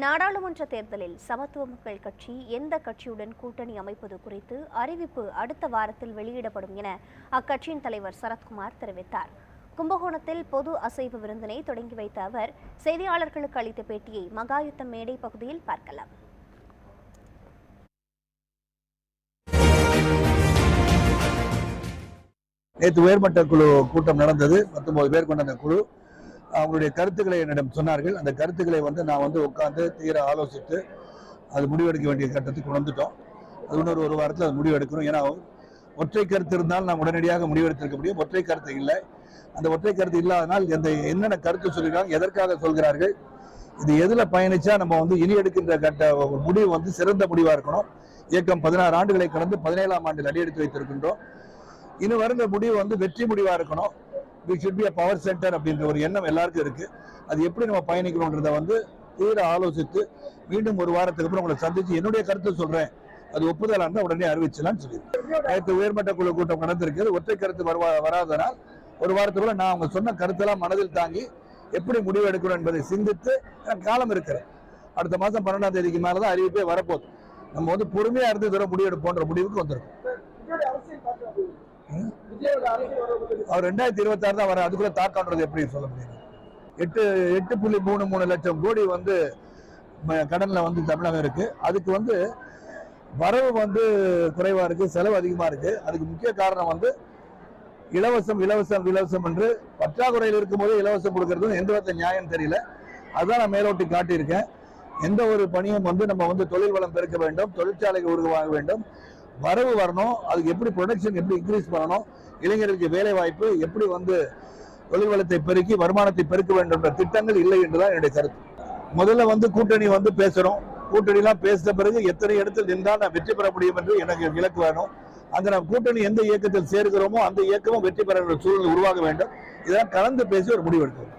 நாடாளுமன்ற தேர்தலில் சமத்துவ மக்கள் கட்சி எந்த கட்சியுடன் கூட்டணி அமைப்பது குறித்து அறிவிப்பு அடுத்த வாரத்தில் வெளியிடப்படும் என அக்கட்சியின் தலைவர் சரத்குமார் தெரிவித்தார். கும்பகோணத்தில் பொது அசைவு விருந்தினை தொடங்கி வைத்த அவர் செய்தியாளர்களுக்கு அளித்த பேட்டியை மகாயுத்தம் மேடை பகுதியில் பார்க்கலாம். நேற்று உயர்மட்ட குழு கூட்டம் நடந்தது. பத்தொன்பது பேர் கொண்ட அந்த குழு அவங்களுடைய கருத்துக்களை என்னிடம் சொன்னார்கள். அந்த கருத்துக்களை வந்து நான் வந்து உட்காந்து தீர ஆலோசித்து அது முடிவெடுக்க வேண்டிய கட்டத்துக்கு வந்துட்டோம் அது இன்னொரு ஒரு வாரத்தில் அது முடிவெடுக்கணும். ஏன்னா ஒற்றை கருத்து இருந்தால் நாம் உடனடியாக முடிவெடுத்திருக்க முடியும். ஒற்றை கருத்து இல்லை. அந்த ஒற்றை கருத்து இல்லாதனால் எந்த என்னென்ன கருத்து சொல்கிறாங்க எதற்காக சொல்கிறார்கள் இது எதில் பயணிச்சா நம்ம வந்து இனி எடுக்கின்ற கட்ட முடிவு வந்து சிறந்த முடிவாக இருக்கணும். இயக்கம் பதினாறு ஆண்டுகளை கடந்து பதினேழாம் ஆண்டில் அடியெடுத்து வைத்திருக்கின்றோம். இனி வருகிற முடிவு வந்து வெற்றி முடிவாக இருக்கணும். We should be power centre அப்படின்ற ஒரு எண்ணம் எல்லாருக்கும் இருக்கு. அது எப்படி நம்ம பயணிக்கணுன்றத வந்து தீர ஆலோசித்து மீண்டும் ஒரு வாரத்துக்கு அப்புறம் உங்களை சந்திச்சு என்னுடைய கருத்தை சொல்றேன். அது ஒப்புதலா இருந்தா உடனே அறிவிச்சலாம்னு சொல்லி நேற்று உயர்மட்ட குழு கூட்டம் நடந்திருக்கு ஒற்றை கருத்து வருவா வராதனால் ஒரு வாரத்துக்குள்ள நான் அவங்க சொன்ன கருத்தெல்லாம் மனதில் தாங்கி எப்படி முடிவு எடுக்கணும் என்பதை சிந்தித்து காலம் இருக்கிறேன் அடுத்த மாசம் பன்னெண்டாம் தேதிக்கு மேலதான் அறிவிப்பே வரப்போகுது. நம்ம வந்து பொறுமையா இருந்து இதோட முடிவு எடுப்போன்ற முடிவுக்கு வந்திருக்கோம். அவர் ரெண்டாயிரத்தி இருபத்தி ஆறு தான் வர அதுக்குள்ள தாக்கம்ன்றது எப்படி சொல்ல முடியும்? எட்டு எட்டு புள்ளி மூணு மூணு லட்சம் கோடி வந்து கடன்ல வந்து தமிழகம் இருக்கு. அதுக்கு வந்து வரவு வந்து குறைவா இருக்கு செலவு அதிகமா இருக்கு. அதுக்கு முக்கிய காரணம் வந்து இலவசம் இலவசம் இலவசம் என்று பற்றாக்குறையில் இருக்கும்போது இலவசம் கொடுக்கறது எந்த வித நியாயம் தெரியல. அதுதான் நான் மேலோட்டி காட்டியிருக்கேன். எந்த ஒரு பணியும் வந்து நம்ம வந்து தொழில் வளம் பெருக்க வேண்டும் தொழிற்சாலைக்கு உருவாக வேண்டும். வரவு வரணும். அதுக்கு எப்படி ப்ரொடக்ஷன் எப்படி இன்க்ரீஸ் பண்ணணும். இளைஞர்களுக்கு வேலை வாய்ப்பு எப்படி வந்து தொழில் வளத்தை பெருக்கி வருமானத்தை பெருக்க வேண்டும் என்ற திட்டங்கள் இல்லை என்றுதான் என்னுடைய கருத்து. முதல்ல வந்து கூட்டணி வந்து பேசுறோம் கூட்டணிலாம் பேசின பிறகு எத்தனை இடத்தில் நின்றால் நான் வெற்றி பெற முடியும் என்று எனக்கு இலக்கு வேணும். அந்த நாம் கூட்டணி எந்த இயக்கத்தில் சேர்க்கிறோமோ அந்த இயக்கமும் வெற்றி பெற வேண்டிய சூழல் உருவாக வேண்டும். இதெல்லாம் கலந்து பேசி ஒரு முடிவெடுக்கணும்